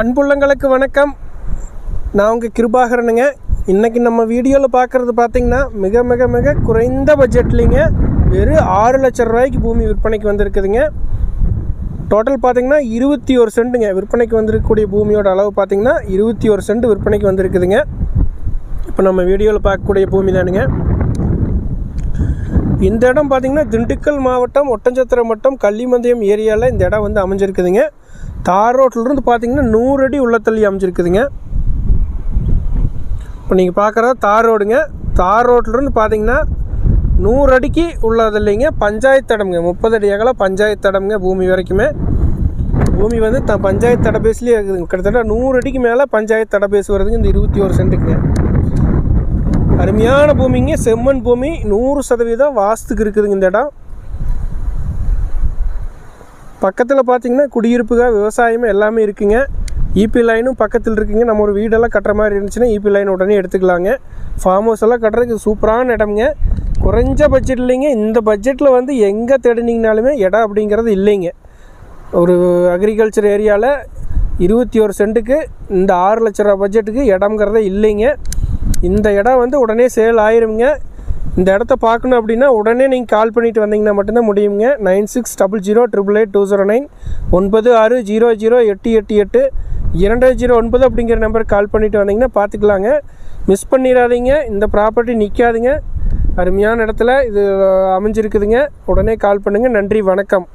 அன்புள்ளங்களுக்கு வணக்கம். நான் உங்கள் கிருபாகரனுங்க. இன்றைக்கி நம்ம வீடியோவில் பார்க்குறது பார்த்தீங்கன்னா மிக மிக மிக குறைந்த பட்ஜெட்லிங்க. வெறும் ஆறு லட்ச ரூபாய்க்கு பூமி விற்பனைக்கு வந்திருக்குதுங்க. டோட்டல் பார்த்தீங்கன்னா இருபத்தி ஒரு சென்ட்டுங்க விற்பனைக்கு வந்திருக்கக்கூடிய பூமியோட அளவு பார்த்தீங்கன்னா இருபத்தி ஒரு சென்ட் விற்பனைக்கு வந்திருக்குதுங்க. இப்போ நம்ம வீடியோவில் பார்க்கக்கூடிய பூமி தானுங்க. இந்த இடம் பார்த்தீங்கன்னா திண்டுக்கல் மாவட்டம் ஒட்டஞ்சத்திரம் வட்டம் கள்ளிமந்தயம் ஏரியாவில் இந்த இடம் வந்து அமைஞ்சிருக்குதுங்க. தார் ரோட்லேருந்து பார்த்தீங்கன்னா நூறு அடி உள்ள தள்ளி அமைஞ்சிருக்குதுங்க. இப்போ நீங்கள் பார்க்குறது தார் ரோடுங்க. தார் ரோட்லேருந்து பார்த்தீங்கன்னா நூறு அடிக்கு உள்ளது இல்லைங்க பஞ்சாயத்து இடம்ங்க முப்பது அடி அகலம் பஞ்சாயத்து இடம்ங்க பூமி வரைக்குமே. பூமி வந்து த பஞ்சாயத்து தடபேஸ்லேயே இருக்குதுங்க கிட்டத்தட்ட நூறு அடிக்கு மேலே பஞ்சாயத்து தடபேஸ் வருதுங்க. இந்த இருபத்தி ஒரு சென்ட்டுக்குங்க அருமையான பூமிங்க. செம்மண் பூமி. நூறு சதவீதம் வாஸ்துக்கு இருக்குதுங்க இந்த இடம். பக்கத்தில் பார்த்தீங்கன்னா குடியிருப்புகள் விவசாயம் எல்லாமே இருக்குங்க. இபி லைனும் பக்கத்தில் இருக்குங்க. நம்ம ஒரு வீடெல்லாம் கட்டுற மாதிரி இருந்துச்சுன்னா இபி லைன் உடனே எடுத்துக்கலாங்க. ஃபார்ம் ஹவுஸ் எல்லாம் கட்டுறதுக்கு சூப்பரான இடம்ங்க. குறைஞ்ச பட்ஜெட் இல்லைங்க. இந்த பட்ஜெட்டில் வந்து எங்கே தேடினீங்கனாலுமே இடம் அப்படிங்கிறது இல்லைங்க. ஒரு அக்ரிகல்ச்சர் ஏரியாவில் இருபத்தி ஒரு சென்ட்டுக்கு இந்த ஆறு லட்ச ரூபா பட்ஜெட்டுக்கு இடம்ங்கிறதே இல்லைங்க. இந்த இடம் வந்து உடனே சேல் ஆயிருங்க இந்த இடத்த பார்க்கணும் அப்படின்னா உடனே நீங்கள் கால் பண்ணிட்டு வந்தீங்கன்னா மட்டும்தான் முடியுங்க. Nine six double zero triple eight two zero nine ஒன்பது ஆறு ஜீரோ ஜீரோ எட்டு எட்டு எட்டு இரண்டு ஜீரோ ஒன்பது அப்படிங்கிற நம்பருக்கு கால் பண்ணிவிட்டு வந்தீங்கன்னா பார்த்துக்கலாங்க. மிஸ் பண்ணிடாதீங்க. இந்த ப்ராப்பர்ட்டி நிற்காதுங்க அருமையான இடத்துல இது அமைஞ்சிருக்குதுங்க. உடனே கால் பண்ணுங்கள் நன்றி. வணக்கம்.